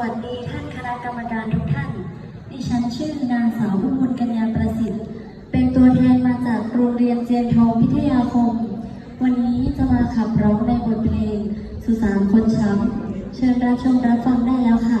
วัสดีท่านคณะกรรมการทุกท่าน ดิฉันชื่อนางสาวพิมูลกัญญาประสิทธิ์ เป็นตัวแทนมาจากโรงเรียนเจนทองพิทยาคม วันนี้จะมาขับร้องในบทเพลง สุสานคนช้ำ เชิญรับชมรับฟังได้แล้วค่ะ